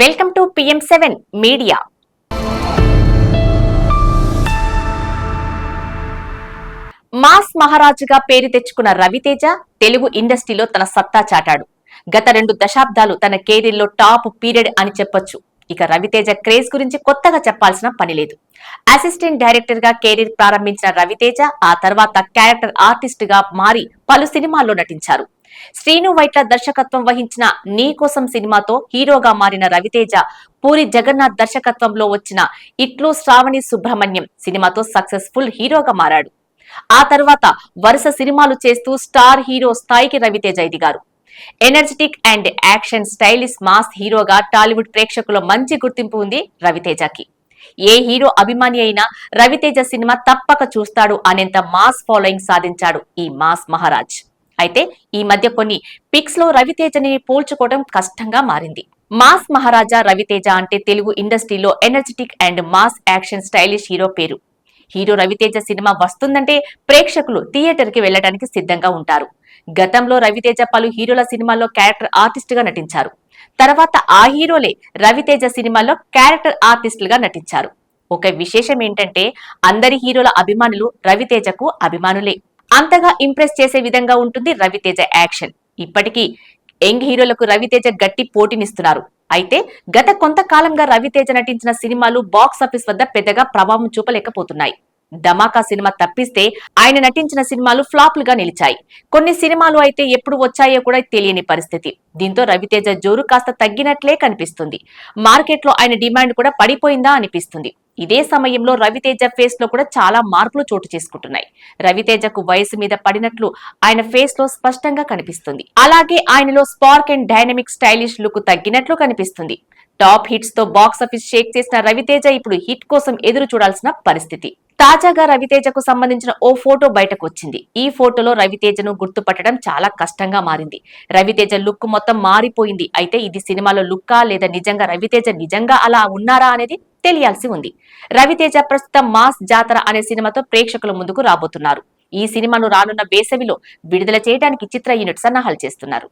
Welcome to PM seven media. Mass మహారాజుగా పేరు తెచ్చుకున్న రవితేజ తెలుగు ఇండస్ట్రీలో తన సత్తా చాటాడు. గత రెండు దశాబ్దాలు తన కెరీర్లో టాప్ పీరియడ్ అని చెప్పొచ్చు. ఇక రవితేజ క్రేజ్ గురించి కొత్తగా చెప్పాల్సిన పని లేదు. అసిస్టెంట్ డైరెక్టర్గా కెరీర్ ప్రారంభించిన రవితేజ ఆ తర్వాత క్యారెక్టర్ ఆర్టిస్ట్గా మారి పలు సినిమాల్లో నటించారు. శ్రీను వైట్ల దర్శకత్వం వహించిన నీ కోసం సినిమాతో హీరోగా మారిన రవితేజ పూరి జగన్నాథ్ దర్శకత్వంలో వచ్చిన ఇట్లు శ్రావణి సుబ్రహ్మణ్యం సినిమాతో సక్సెస్ఫుల్ హీరోగా మారాడు. ఆ తర్వాత వరుస సినిమాలు చేస్తూ స్టార్ హీరో స్థాయికి రవితేజ ఎదిగారు. Energetic and action stylish mass హీరోగా టాలీవుడ్ ప్రేక్షకుల మంచి గుర్తింపు ఉంది రవితేజకి. ఏ హీరో అభిమాని అయినా రవితేజ సినిమా తప్పక చూస్తాడు అనేంత మాస్ ఫాలోయింగ్ సాధించాడు ఈ మాస్ మహారాజ్. అయితే ఈ మధ్య కొన్ని పిక్స్లో రవితేజని పోల్చుకోవడం కష్టంగా మారింది. మాస్ మహారాజా రవితేజ అంటే తెలుగు ఇండస్ట్రీలో energetic and mass action stylish hero పేరు. హీరో రవితేజ సినిమా వస్తుందంటే ప్రేక్షకులు థియేటర్కి వెళ్ళడానికి సిద్ధంగా ఉంటారు. గతంలో రవితేజ పలు హీరోల సినిమాల్లో క్యారెక్టర్ ఆర్టిస్ట్గా నటించారు. తర్వాత ఆ హీరోలే రవితేజ సినిమాల్లో క్యారెక్టర్ ఆర్టిస్టులుగా నటించారు. ఒక విశేషం ఏంటంటే అందరి హీరోల అభిమానులు రవితేజకు అభిమానులే. అంతగా ఇంప్రెస్ చేసే విధంగా ఉంటుంది రవితేజ యాక్షన్. ఇప్పటికీ యంగ్ హీరోలకు రవితేజ గట్టి పోటీనిస్తున్నారు. అయితే గత కొంతకాలంగా రవితేజ నటించిన సినిమాలు బాక్స్ ఆఫీస్ వద్ద పెద్దగా ప్రభావం చూపలేకపోతున్నాయి. ధమాకా సినిమా తప్పిస్తే ఆయన నటించిన సినిమాలు ఫ్లాప్లుగా నిలిచాయి. కొన్ని సినిమాలు అయితే ఎప్పుడు వచ్చాయో కూడా తెలియని పరిస్థితి. దీంతో రవితేజ జోరు కాస్త తగ్గినట్లే కనిపిస్తుంది. మార్కెట్లో ఆయన డిమాండ్ కూడా పడిపోయిందా అనిపిస్తుంది. ఇదే సమయంలో రవితేజ ఫేస్లో కూడా చాలా మార్పులు చోటు చేసుకుంటున్నాయి. రవితేజకు వయసు మీద పడినట్లు ఆయన ఫేస్లో స్పష్టంగా కనిపిస్తుంది. అలాగే ఆయనలో spark and dynamic stylish look తగ్గినట్లు కనిపిస్తుంది. టాప్ హిట్స్తో బాక్స్ ఆఫీస్ షేక్ చేసిన రవితేజ ఇప్పుడు హిట్ కోసం ఎదురు చూడాల్సిన పరిస్థితి. తాజాగా రవితేజకు సంబంధించిన ఓ ఫోటో బయటకు వచ్చింది ఈ ఫోటోలో రవితేజను గుర్తుపట్టడం చాలా కష్టంగా మారింది. రవితేజ లుక్ మొత్తం మారిపోయింది. అయితే ఇది సినిమాలో లుక్కా లేదా నిజంగా రవితేజ నిజంగా అలా ఉన్నారా అనేది తెలియాల్సి ఉంది. రవితేజ ప్రస్తుతం మాస్ జాతర అనే సినిమాతో ప్రేక్షకుల ముందుకు రాబోతున్నారు. ఈ సినిమాను రానున్న వేసవిలో విడుదల చేయడానికి చిత్ర యూనిట్ సన్నాహాలు చేస్తున్నారు.